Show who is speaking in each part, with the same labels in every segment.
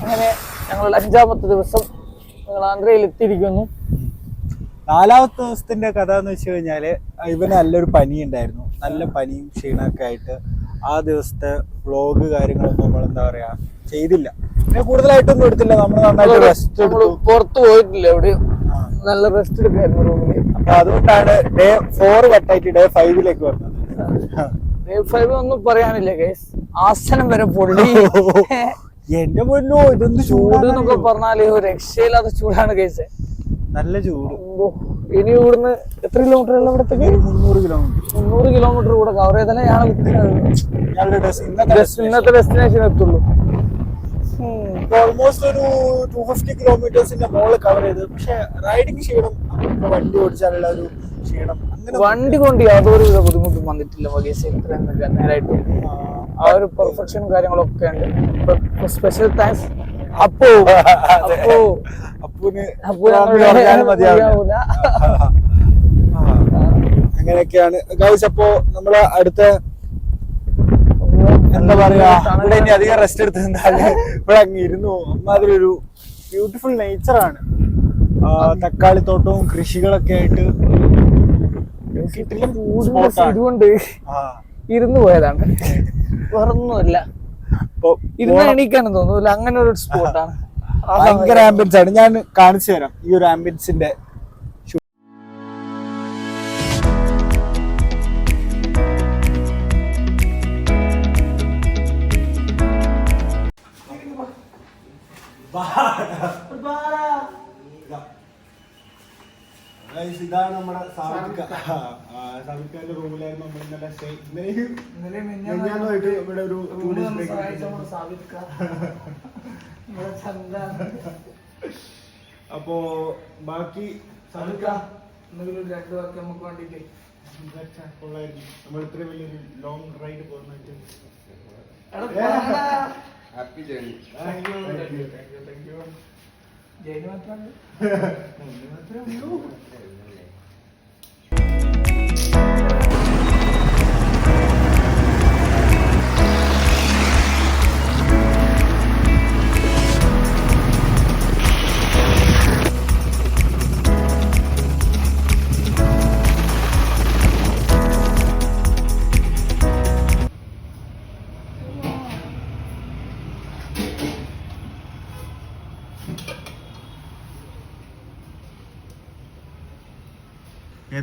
Speaker 1: അങ്ങനെ ഞങ്ങൾ അഞ്ചാമത്തെ ദിവസം ഞങ്ങൾ ആന്ധ്രയിൽ എത്തിയിരിക്കുന്നു
Speaker 2: നാലാമത്തെ ദിവസത്തിന്റെ കഥ എന്ന് വെച്ച് കഴിഞ്ഞാൽ ഇവന് നല്ലൊരു പനി ഉണ്ടായിരുന്നു. നല്ല പനിയും ക്ഷീണമൊക്കെ ആയിട്ട് ആ ദിവസത്തെ വ്ളോഗ് കാര്യങ്ങളൊന്നും നമ്മൾ എന്താ പറയാ ചെയ്തില്ല. പിന്നെ കൂടുതലായിട്ടൊന്നും എടുത്തില്ല. നമ്മൾ നന്നായിട്ട് റെസ്റ്റ് എടുത്തു.
Speaker 1: പുറത്ത് പോയിട്ടില്ല എവിടെയും. നല്ല റെസ്റ്റ് എടുക്കായിരുന്നു റൂമിൽ
Speaker 2: അപ്പൊ അതുകൊണ്ടാണ് ഡേ ഫോർ കട്ടായിട്ട് ഡേ ഫൈവിലേക്ക് വന്നത്.
Speaker 1: ഡേ ഫൈവ് ഒന്നും പറയാനില്ല കേസ് ആസനം വരെ പൊള്ളി.
Speaker 2: എന്റെ പൊന്നോ ഇതെന്ത്
Speaker 1: ചൂട് എന്നൊക്കെ പറഞ്ഞാൽ രക്ഷയില്ലാത്ത ചൂടാണ് കേസ്
Speaker 2: നല്ല ചൂട്.
Speaker 1: ഇനി ഇവിടുന്ന് എത്ര കിലോമീറ്റർ ഉള്ള ഇവിടത്തേക്ക്?
Speaker 2: മുന്നൂറ് കിലോമീറ്റർ
Speaker 1: മുന്നൂറ് കിലോമീറ്റർ കൂടെ കവർ ചെയ്താലേ ഞങ്ങൾ
Speaker 2: ഇന്നത്തെ
Speaker 1: ഡെസ്റ്റിനേഷൻ എത്തുള്ളൂ.
Speaker 2: ഓൾമോസ്റ്റ് ഒരു ടു ഫിഫ്റ്റി കിലോമീറ്റേഴ്സിന്റെ മോൾ കവർ ചെയ്ത് പക്ഷെ റൈഡിങ് ചെയ്യണം വണ്ടി ഓടിച്ചാലുള്ള ഒരു ക്ഷീണം
Speaker 1: വണ്ടി കൊണ്ട് യാതൊരു വിധ ബുദ്ധിമുട്ടും വന്നിട്ടില്ല വകേസ് ഇത്രയും നേരായിട്ട്. ആ ഒരു പെർഫെക്ഷൻ കാര്യങ്ങളൊക്കെ ഉണ്ട്. സ്പെഷ്യൽ താങ്ക്സ് അപ്പു അപ്പോ
Speaker 2: മതിയാവില്ല. അങ്ങനെയൊക്കെയാണ്. ഗൈസ് അപ്പോ നമ്മൾ അടുത്ത എന്താ പറയാ ഇവിടെ ഇനി അധികം റെസ്റ്റ് എടുത്ത് നിന്നാൽ ഇവിടെ അങ്ങ് ഇരുന്നു. അമ്മാതിരി ഒരു ബ്യൂട്ടിഫുൾ നേച്ചറാണ് തക്കാളിത്തോട്ടവും കൃഷികളൊക്കെ ആയിട്ട്
Speaker 1: ചൂടിന്റെ ഇതുകൊണ്ട്
Speaker 2: ആ.
Speaker 1: ഇരുന്ന് പോയതാണ്. വേറൊന്നുമില്ല.
Speaker 2: അപ്പൊ
Speaker 1: ഇരുന്ന് എണീക്കാനും തോന്നുന്നില്ല അങ്ങനെ ഒരു സ്പോട്ടാണ്
Speaker 2: ഭയങ്കര ആംബിയൻസ് ആണ്. ഞാൻ കാണിച്ചു തരാം. ഈ ഒരു ആംബിയൻസിന്റെ ഇതാണ് നമ്മുടെ സാബിക്കാന്റെ റൂമിലായിരുന്നു നമ്മൾ ഇന്നലെ സ്റ്റേ ഇവിടെ ഒരു അപ്പോ ബാക്കി
Speaker 1: രണ്ട് വാക്ക് നമുക്ക് വേണ്ടിട്ട്.
Speaker 2: നമ്മൾ ലോങ് റൈഡ്
Speaker 3: ഹാപ്പി ജേണി
Speaker 1: ജയിന്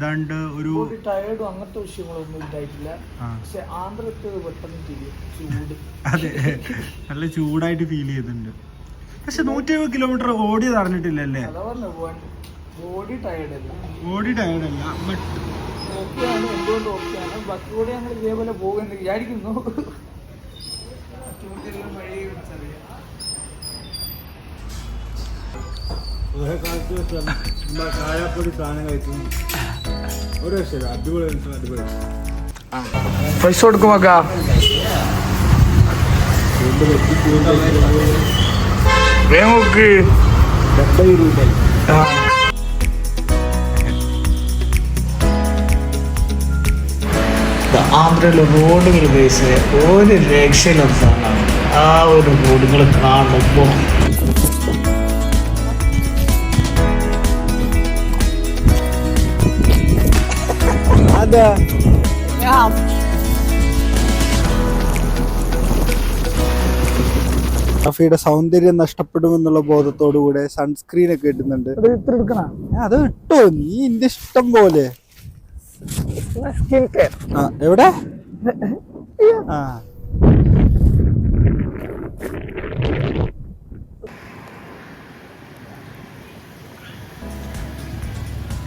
Speaker 2: ഏതാണ്ട് ഒരു
Speaker 1: ടയേർഡും അങ്ങനത്തെ വിഷയങ്ങളൊന്നും ഉണ്ടായിട്ടില്ല പക്ഷെ ആന്ധ്രത്ത് പെട്ടെന്ന് തിരിയും ചൂട്.
Speaker 2: അതെ. നല്ല ചൂടായിട്ട് ഫീൽ ചെയ്തിട്ടുണ്ട് പക്ഷെ നൂറ്റി എഴുപത് കിലോമീറ്റർ ഓടി അറിഞ്ഞിട്ടില്ലല്ലേ
Speaker 1: ഓടി ടയേർഡ് അല്ല.
Speaker 2: ഓടി ടയർഡല്ല ബട്ട്
Speaker 1: ഓക്കെയാണ് എന്തുകൊണ്ട് ഓക്കെയാണ് ബാക്കി കൂടെ ഞങ്ങൾ ഇതേപോലെ പോകുമെന്ന് വിചാരിക്കുന്നു. ബാക്കിയുള്ളതെല്ലാം വഴി അറിയാം
Speaker 2: കായാപ്പൊടി സാധനം കഴിച്ചു ഒരു രക്ഷയില്ല അടിപൊളി അടിപൊളി
Speaker 1: പൈസ കൊടുക്കുമക്ക വേഗം
Speaker 2: ഡെబ్బൈ രൂപ
Speaker 1: ആന്ധ്രയിലെ റോഡുകൾ ബേസ് ഒരു രക്ഷയിലും സാധനമാണ്. ആ ഒരു റോഡുകൾ കാണുമ്പോൾ
Speaker 2: അതെ കഫിയുടെ സൗന്ദര്യം നഷ്ടപ്പെടുമെന്നുള്ള ബോധത്തോടുകൂടെ സൺസ്ക്രീൻ ഒക്കെ ഇടുന്നുണ്ട്. അത് ഇട്ടോ. നീ ഇന്റെ ഇഷ്ടം പോലെ. ആ എവിടെ? ആ.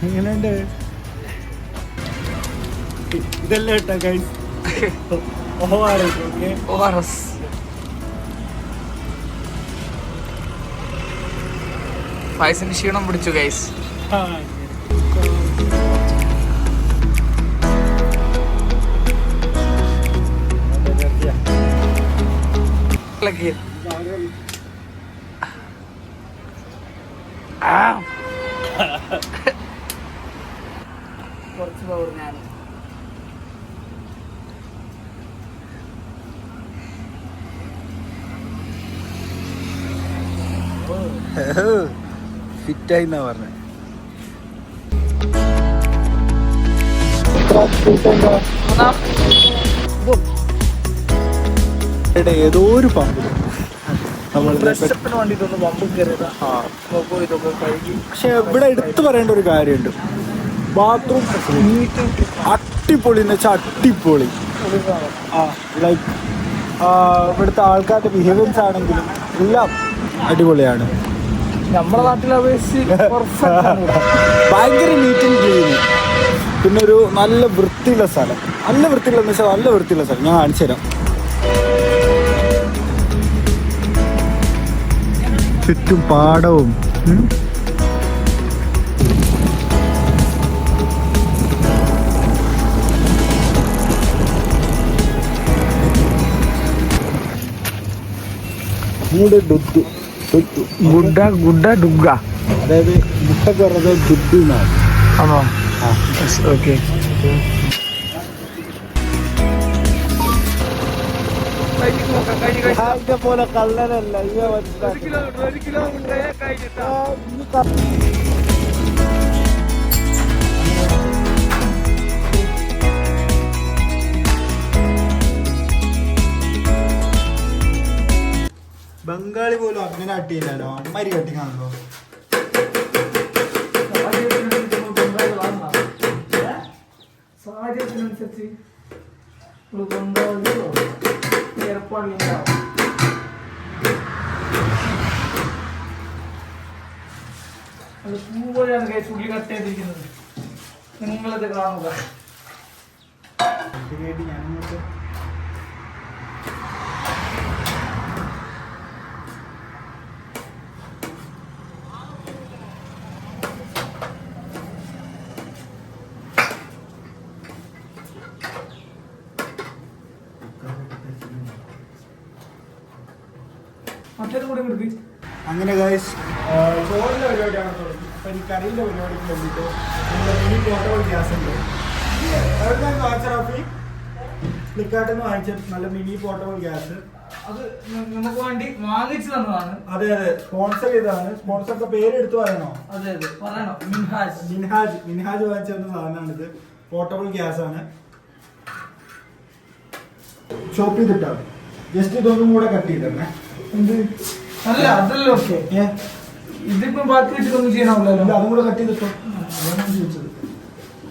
Speaker 2: എങ്ങനെയുണ്ട്? ഇതല്ല കേട്ടോ guys okay
Speaker 1: O R S പായസിന് ക്ഷീണം പിടിച്ചു ഗൈസ് കുറച്ച് പവർ ഞാൻ
Speaker 2: ഫിറ്റായി എന്നാ പറഞ്ഞത് ഏതോ ഒരു പമ്പ്. പക്ഷെ ഇവിടെ എടുത്തു പറയേണ്ട ഒരു കാര്യമുണ്ട്. ബാത്റൂം അട്ടിപ്പൊളി എന്ന് വെച്ചാൽ അട്ടിപ്പൊളി ലൈക്ക് ഇവിടുത്തെ ആൾക്കാരുടെ ബിഹേവിയൻസ് ആണെങ്കിലും എല്ലാം അടിപൊളിയാണ്.
Speaker 1: നമ്മുടെ നാട്ടിലെ അപേക്ഷിച്ച്.
Speaker 2: ഭയങ്കര നീറ്റ് ആൻഡ് ക്ലീൻ പിന്നെ ഒരു നല്ല വൃത്തിയുള്ള സ്ഥലം. നല്ല വൃത്തിയുള്ള വെച്ചാൽ നല്ല വൃത്തിയുള്ള സ്ഥലം. ഞാൻ കാണിച്ചു തരാം. ചുറ്റും പാടവും. മൂട് ഡുദ്ദു
Speaker 1: ಗುಡ್ಡ ಗುಡ್ಡ
Speaker 2: ಡುಗ್ಗ ಅದೇ ಗುಡ್ಡ ಬರೋದು ದುಡ್ಡು
Speaker 1: ನಾವು
Speaker 2: ಹಾಂ
Speaker 1: ಓಕೆ
Speaker 2: ಹಾಗೆ ಪೋಲ ಕಲ್ಲರಲ್ಲ ಇವೆ ಒಂದು ಕಿಲೋಮೀಟರ್ ಒಂದು ಕಿಲೋಮೀಟರ್ കട്ടിയില്ലല്ലോ. മരി കട്ടിങ്ങാണല്ലോ
Speaker 1: സാഹചര്യത്തിനനുസരിച്ച് ഏർപ്പാടിലുണ്ടാവും അത് പൂവഴിയാണ് കൈ ചുള്ളി കട്ട് ചെയ്തിരിക്കുന്നത്. നിങ്ങളത് കാണുക.
Speaker 2: ഞാനിങ്ങോട്ട്
Speaker 1: മറ്റേത് കൂടെ കൊടുക്ക്
Speaker 2: അങ്ങനെ ഗൈസ് ചോറിന്റെ പരിപാടിയാണ് തുടങ്ങി അപ്പം ഈ കറിയിലെ പരിപാടിക്ക് വേണ്ടിയിട്ട് നമ്മുടെ മിനി പോർട്ടബിൾ ഗ്യാസ് ഉണ്ട്. എവിടെ നിന്ന് വാങ്ങിച്ച റാഫി ഫ്ലിപ്കാർട്ടിൽ നിന്ന് വാങ്ങിച്ച നല്ല മിനി പോർട്ടബിൾ ഗ്യാസ്
Speaker 1: അത് നമുക്ക് വേണ്ടി വാങ്ങിച്ചു തന്നതാണ്.
Speaker 2: അതെ അതെ. സ്പോൺസർ ചെയ്തതാണ്. സ്പോൺസറുടെ പേര് എടുത്തു പറയണോ?
Speaker 1: അതെ അതെ. പറയണോ? മിൻഹാജ്.
Speaker 2: മിൻഹാജ്. മിൻഹാജ് വാങ്ങിച്ചു തന്ന സാധനമാണിത്. പോർട്ടബിൾ ഗ്യാസ് ആണ്. ഷോപ്പ് ചെയ്തിട്ടാണ്. ജസ്റ്റ് ഇതൊന്നും കൂടെ കട്ട് ചെയ്തേ
Speaker 1: എന്ത്? അല്ല അതല്ല ഓക്കെ. ഇതിപ്പോ ബാക്കി വെച്ചിട്ടൊന്നും ചെയ്യണമല്ലോ
Speaker 2: അതും കൂടെ കട്ട് ചെയ്തിട്ടോ അതാണ് ചോദിച്ചത്.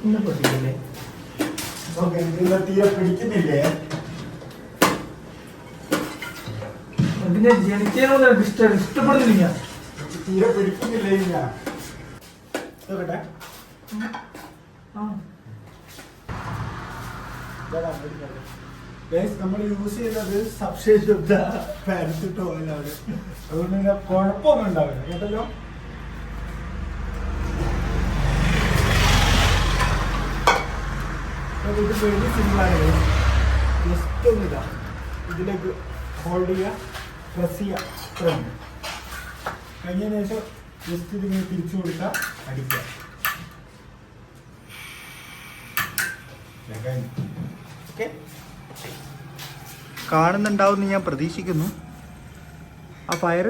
Speaker 1: ഇന്നെ പറ്റില്ലേ
Speaker 2: തീരെ പിടിക്കുന്നില്ലേ?
Speaker 1: ഇഷ്ടം ഇഷ്ടപ്പെടുന്നില്ല.
Speaker 2: തീരെ പിടിക്കുന്നില്ലേ ഞാൻ നോക്കട്ടെ.
Speaker 1: ആ.
Speaker 2: ഗൈസ് നമ്മൾ യൂസ് ചെയ്യുന്നത് സബ്ഷേഷുദ്ധ പാരസിറ്റ് ഓയിലാണ് അതുകൊണ്ട് തന്നെ കുഴപ്പമൊന്നും ഉണ്ടാവില്ല. കേട്ടല്ലോ? ഇത് വെരി സിമ്പിളാണ് ജസ്റ്റ് ഒന്ന് ഇതാ. ഇതിലേക്ക് ഹോൾഡ് ചെയ്യുക. പ്രസ് ചെയ്യുക. ഇത്രയുണ്ട് കഴിഞ്ഞതിന് ശേഷം ജസ്റ്റ് ഇതിങ്ങനെ തിരിച്ചു കൊടുക്കുക. അടിക്കുക. ഓക്കെ കാണുന്നുണ്ടാവും ഞാൻ പ്രതീക്ഷിക്കുന്നു. ആ ഫയർ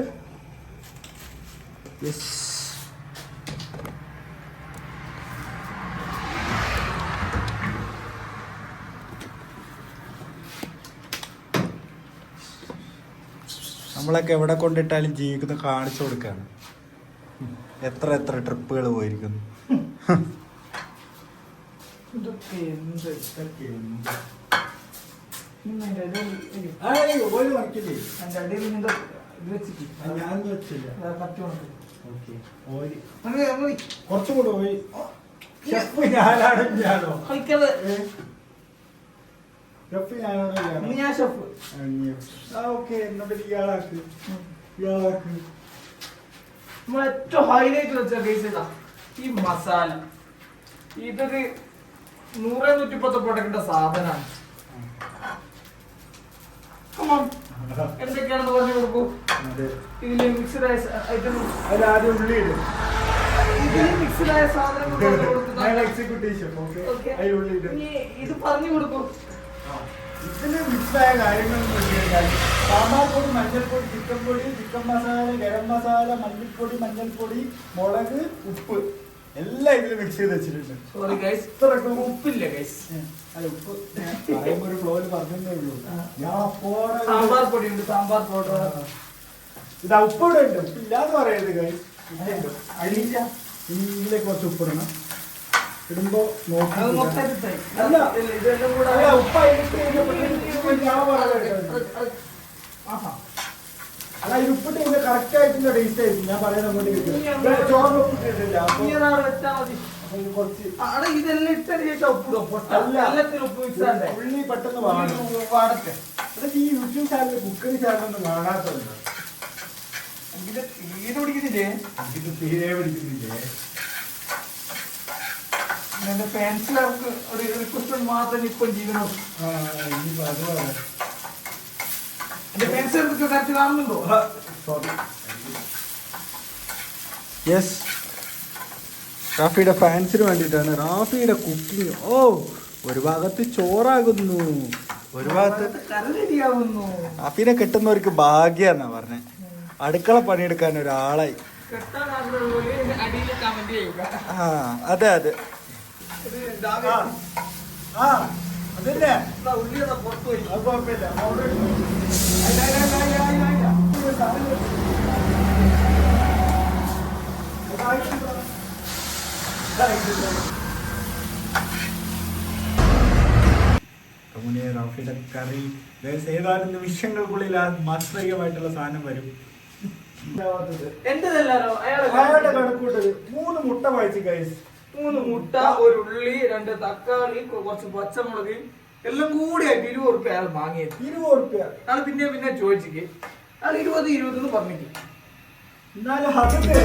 Speaker 2: യെസ് നമ്മളൊക്കെ എവിടെ കൊണ്ടിട്ടാലും ജീവിക്കുന്ന കാണിച്ചു കൊടുക്കാണ്. എത്ര എത്ര ട്രിപ്പുകൾ പോയിരിക്കുന്നു.
Speaker 1: ഇതൊക്കെ എന്ത് ഇതൊക്കെ ഇടയിൽ ഒരു-? അതിന്റെ അടിയിൽ ഇത് വെച്ചിട്ട്
Speaker 2: ഞാൻ വെച്ചില്ല. കുറച്ചും കൂടെ പോയി ഷെഫ് ഞാനാണ് ഞാനോ
Speaker 1: കളിക്കാതെ
Speaker 2: ഷെഫ് ഞാനാണോ ഞാനോ
Speaker 1: ഞാൻ ഷെഫ്.
Speaker 2: ആ ഓക്കെ എന്നാ പിന്നെ ഇയാളാക്ക്. ഇയാളാക്ക്.
Speaker 1: നമ്മൾ ഏറ്റവും ഹൈലൈറ്റ് വെച്ച കേസ് ഇതാ. ഈ മസാല. ഇതൊരു നൂറേ നൂറ്റിപ്പത്ത് പ്രൊഡക്റ്റിന്റെ സാധനമാണ് എന്തൊക്കെയാണെന്ന് പറഞ്ഞു കൊടുക്കൂ. ഇതിൽ മിക്സ്ഡ് ആയ ഐറ്റം
Speaker 2: അതിലാദ്യം
Speaker 1: ഇത് പറഞ്ഞു കൊടുക്കൂ.
Speaker 2: മിക്സായ സാമ്പാർ പൊടി മഞ്ഞൾപ്പൊടി ചിക്കൻ പൊടി ചിക്കൻ മസാല ഗരം മസാല മല്ലിപ്പൊടി മഞ്ഞൾപ്പൊടി മുളക് ഉപ്പ്. എല്ലാം ഇതിൽ മിക്സ് ചെയ്ത് വെച്ചിട്ടുണ്ട്.
Speaker 1: സോറി ഗൈസ് ഇത്രക്കും ഉപ്പില്ല ഗൈസ്
Speaker 2: അല്ല ഉപ്പ് പറയുമ്പോ ഒരു ഫ്ലോയിൽ പറഞ്ഞേ ഉള്ളൂ. ഞാൻ
Speaker 1: സാമ്പാർ പൊടി ഉണ്ട് സാമ്പാർ പൗഡർ.
Speaker 2: ഇതാ ഉപ്പ് ഇവിടെ ഉണ്ട്. ഉപ്പില്ലാന്ന് പറയരുത്
Speaker 1: ഗൈസ്
Speaker 2: അഴിയില്ല ഇതിലേക്ക് കുറച്ച് ഉപ്പിടണം. ഇടുമ്പോ നോക്കാം
Speaker 1: അത് മൊത്തം
Speaker 2: ഇടാം.
Speaker 1: എടുത്തായി.
Speaker 2: അല്ല.
Speaker 1: ഇല്ല, ഇതെല്ലാം
Speaker 2: ഉപ്പ് ഞാൻ പറയാം
Speaker 1: ആഹാ.
Speaker 2: അല്ല ഇത് ഉപ്പിട്ട് കഴിഞ്ഞാൽ കറക്റ്റ് ആയിട്ടുള്ള ടേസ്റ്റ് ആയിരിക്കും. ഞാൻ പറയാൻ അങ്ങോട്ട് കിട്ടും ചോറിന് ഉപ്പിട്ടിട്ടില്ല
Speaker 1: ഇതെല്ലാം ഇട്ടതിന് ശേഷം ഉപ്പിടും പൊട്ട
Speaker 2: അല്ല.
Speaker 1: എല്ലാത്തിനും ഉപ്പ് മിക്സ് ആണ്ടേ
Speaker 2: ഉള്ളി പെട്ടെന്ന് വാങ്ങണം
Speaker 1: പാടത്തെ
Speaker 2: അതൊക്കെ ഈ യൂട്യൂബ് ചാനൽ കുക്കറി ചാനലൊന്നും കാണാത്തതുണ്ട്
Speaker 1: ഇത് തീരെ പിടിക്കുന്നില്ലേ?
Speaker 2: ഇത് തീരെ പിടിക്കുന്നില്ലേ?
Speaker 1: എന്റെ ഒരു റിക്വസ്റ്റ് മാത്രം ഇപ്പം ജീവനോ
Speaker 2: അത് പറയാം
Speaker 1: എന്റെ ഫാൻസിലർക്ക് കറക്റ്റ് കാണുന്നുണ്ടോ
Speaker 2: യെസ് റാഫിയുടെ ഫാൻസിന് വേണ്ടിയിട്ടാണ് റാഫിയുടെ കുക്കിംഗ് ഓ ഒരു ഭാഗത്ത് ചോറാകുന്നു. ഒരു ഭാഗത്ത് റാഫിനെ കിട്ടുന്നവർക്ക് ഭാഗ്യാന്നാ പറഞ്ഞേ. അടുക്കള പണിയെടുക്കാൻ ഒരാളായി.
Speaker 1: കെട്ടാൻ ആഗ്രഹമുള്ളവര് അടിയിൽ കമന്റ് ചെയ്യുക.
Speaker 2: ആ അതെ അതെ. ആ.
Speaker 1: ഇതാ ഉള്ളിയുടെ പുറത്ത് പോയി
Speaker 2: അത് കുഴപ്പമില്ല. റാഫിയുടെ കറി. ഏതാനും നിമിഷങ്ങൾക്കുള്ളിൽ ആ മാസ്തരികമായിട്ടുള്ള സാധനം വരും. അയാളുടെ മൂന്ന് മുട്ട വായിച്ചു ഗൈസ്.
Speaker 1: മൂന്ന് മുട്ട ഒരു ഉള്ളി രണ്ട് തക്കാളി കുറച്ച് പച്ചമുളക് എല്ലാം കൂടി ആയിട്ട് ഇരുപത് ഉറുപ്പ്യ അയാൾ വാങ്ങിയത്.
Speaker 2: ഇരുപത് റുപ്യ.
Speaker 1: അയാൾ പിന്നെ പിന്നെ ചോദിച്ചിക്ക്. അയാൾ ഇരുപത് ഇരുപത് എന്ന് പറഞ്ഞിട്ട്
Speaker 2: എന്നാലും അതൊക്കെ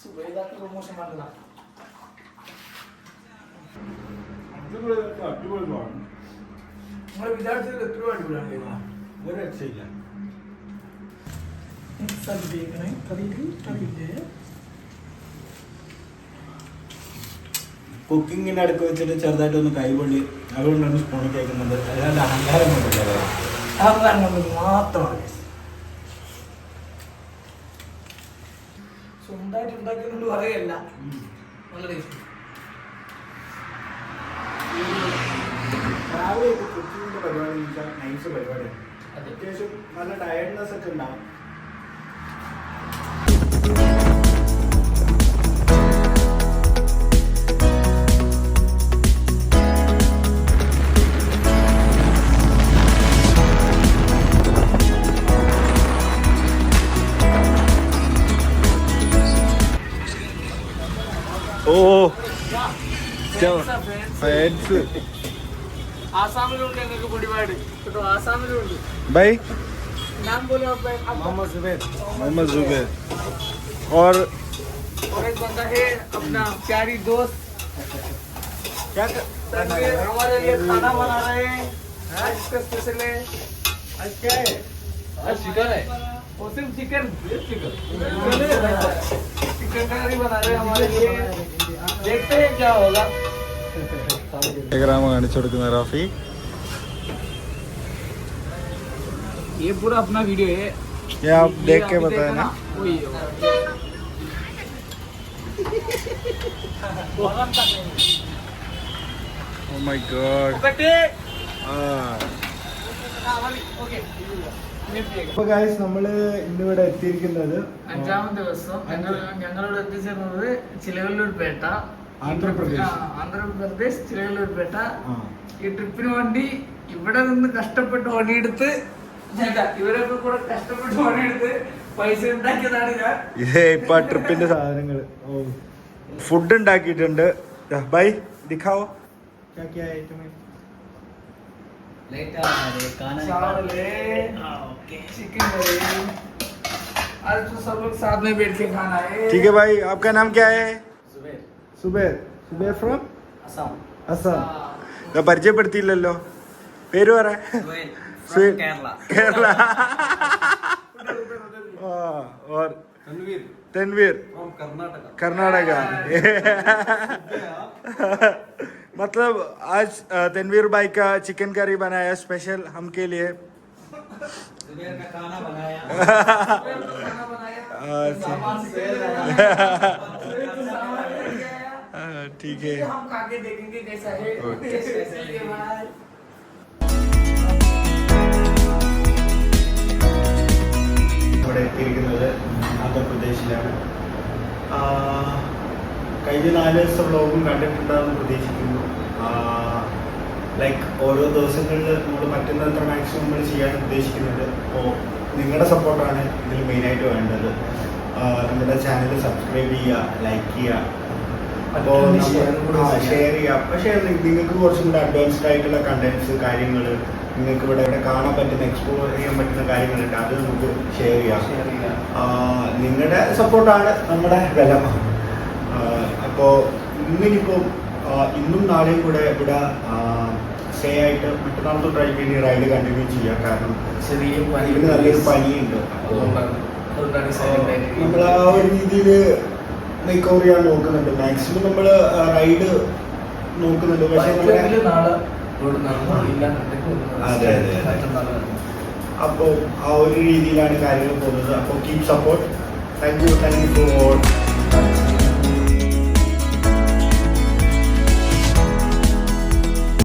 Speaker 1: സുബേദാക്ക് പ്രൊമോഷൻ
Speaker 2: സാധനം.
Speaker 1: നിങ്ങൾ വിചാരിച്ചത്
Speaker 2: കുക്കിങ്ങിന്റെ അടുക്ക് വെച്ചിട്ട് ചെറുതായിട്ട് ഒന്ന് കൈപൊള്ളി. അതുകൊണ്ടാണ് സ്പൂണിൽ കേൾക്കുന്നത് അല്ലാണ്ട് അഹങ്കാരം കൊണ്ടില്ല
Speaker 1: അഹങ്കാരം കൊണ്ട് മാത്രമാണ് സ്വന്തമായിട്ട് ഉണ്ടാക്കിയതുകൊണ്ട് പറയല്ല നല്ല ടേസ്റ്റ്
Speaker 2: രാവിലെ കുക്കിങ്ങിന്റെ പരിപാടി നൈസ് പരിപാടിയാണ്.
Speaker 1: അതെ.
Speaker 2: അത്യാവശ്യം നല്ല ടയർഡ്നെസ് ഒക്കെ ഉണ്ടാവും. ഓ ഫാൻസ്
Speaker 1: ആസാമിലുണ്ട് ഞങ്ങൾക്ക് പൊടിപാട് കേട്ടോ ആസാമിലുണ്ട്
Speaker 2: भाई
Speaker 1: नाम बोलो आप आप-
Speaker 2: मोहम्मद जुबैर मोहम्मद जुबैर और
Speaker 1: और एक बंदा है अपना प्यारी दोस्त
Speaker 2: क्या
Speaker 1: तनवीर हमारे लिए खाना बना रहे हैं आज इसका स्पेशल है
Speaker 2: आज क्या है
Speaker 1: आज चिकन है वो सिर्फ चिकन चिकन चिकन करी बना रहे हैं हमारे लिए देखते हैं क्या होगा
Speaker 2: ഇൻസ്റ്റഗ്രാം കാണിച്ചു കൊടുക്കുന്ന റാഫി അപ്പൊ ഗായ്സ് നമ്മൾ ഇന്നിവിടെ എത്തിയിരിക്കുന്നത്
Speaker 1: അഞ്ചാമത്തെ ദിവസം. ഞങ്ങൾ ഞങ്ങളോട് എത്തിച്ചേർന്നത് ചിലവല്ലൂർ പേട്ട.
Speaker 2: ആന്ധ്രാപ്രദേശ്.
Speaker 1: ആ, ആന്ധ്രാപ്രദേശ് ചിലവല്ലൂർ പേട്ട
Speaker 2: ആ.
Speaker 1: ഈ ട്രിപ്പിന് വേണ്ടി ഇവിടെ നിന്ന് കഷ്ടപ്പെട്ട് പണിയെടുത്ത് ചേട്ടാ, ഇവരൊക്കെ കൂടെ കഷ്ടപ്പെട്ട് പണിയെടുത്ത് പൈസ ഉണ്ടാക്കിയതാണ് ഞാൻ
Speaker 2: ഇതേ ഇപ്പൊ ട്രിപ്പിന്റെ സാധനങ്ങള് ഫുഡ് ഉണ്ടാക്കിയിട്ടുണ്ട് ബൈ ദിഖാവോ ക്യാ ക്യാ है तुम्हें
Speaker 3: लेट आ रहे खाना
Speaker 1: चावल है चिकन है आज तो सब लोग साथ में बैठ के खाना है
Speaker 2: ठीक है भाई आपका नाम क्या है
Speaker 3: സുബേർ
Speaker 2: സുബേർ സുബേർ ഫ്രം
Speaker 3: അസം
Speaker 2: അസം ഞാൻ പരിചയപ്പെടുത്തിയില്ലല്ലോ പേര് പറ
Speaker 3: സുബേർ
Speaker 2: സുബേർ.
Speaker 3: ഫ്രം കേരള
Speaker 2: കേരള ആ, और
Speaker 3: തൻവീർ
Speaker 2: तनवीर
Speaker 3: ഫ്രം കർണാടക
Speaker 2: कर्नाटका मतलब आज अ, तनवीर भाई का चिकन करी बनाया स्पेशल हम के लिए
Speaker 3: സുബേർ का खाना बनाया
Speaker 2: ठीक है
Speaker 1: ये हम खा के देखेंगे कैसा है
Speaker 2: ओके।
Speaker 1: ठीक है भाई
Speaker 2: ഇവിടെ എത്തിയിരിക്കുന്നത് ആന്ധ്രാപ്രദേശിലാണ് ആ, കഴിഞ്ഞ നാല് ദിവസം വ്ളോഗും കണ്ടിട്ടുണ്ടാകുമെന്ന് പ്രതീക്ഷിക്കുന്നു ലൈക്ക് ഓരോ ദിവസങ്ങളിൽ നമ്മൾ പറ്റുന്നത്ര മാക്സിമം നമ്മൾ ചെയ്യാൻ ഉദ്ദേശിക്കുന്നുണ്ട് അപ്പോൾ നിങ്ങളുടെ സപ്പോർട്ടാണ് ഇതിൽ മെയിനായിട്ട് വേണ്ടത് ആ, നമ്മുടെ ചാനൽ സബ്സ്ക്രൈബ് ചെയ്യുക ലൈക്ക് ചെയ്യുക അപ്പോൾ
Speaker 1: ഷെയർ ചെയ്യാം അപ്പോൾ
Speaker 2: ഷെയർ ചെയ്യും. പക്ഷേ നിങ്ങൾക്ക് കുറച്ചും കൂടെ അഡ്വാൻസ്ഡ് ആയിട്ടുള്ള കണ്ടന്റ്സ് കാര്യങ്ങൾ നിങ്ങൾക്ക് ഇവിടെ ഇവിടെ കാണാൻ പറ്റുന്ന എക്സ്പ്ലോർ ചെയ്യാൻ പറ്റുന്ന കാര്യങ്ങളുണ്ട്. അത് നമുക്ക് ഷെയർ ചെയ്യാം. നിങ്ങളുടെ സപ്പോർട്ടാണ് നമ്മുടെ വില. അപ്പോൾ ഇന്നിനിപ്പോൾ ഇന്നും നാളെയും കൂടെ ഇവിടെ സ്റ്റേ ആയിട്ട് മറ്റന്നാൾ തൊട്ടായിരിക്കും ഇനി റൈഡ് കണ്ടിന്യൂ ചെയ്യാം. കാരണം
Speaker 1: ചെറിയ
Speaker 2: നല്ലൊരു പനിയുണ്ട്. നമ്മൾ ആ ഒരു രീതിയിൽ മേക്ക് ഓവർ ചെയ്യാൻ നോക്കുന്നുണ്ട് മാക്സിമം നമ്മൾ റൈഡ് നോക്കുന്നുണ്ട്. പക്ഷേ അപ്പോൾ ആ. ഒരു രീതിയിലാണ് കാര്യങ്ങൾ പോകുന്നത്. അപ്പോൾ keep support thank you thank you for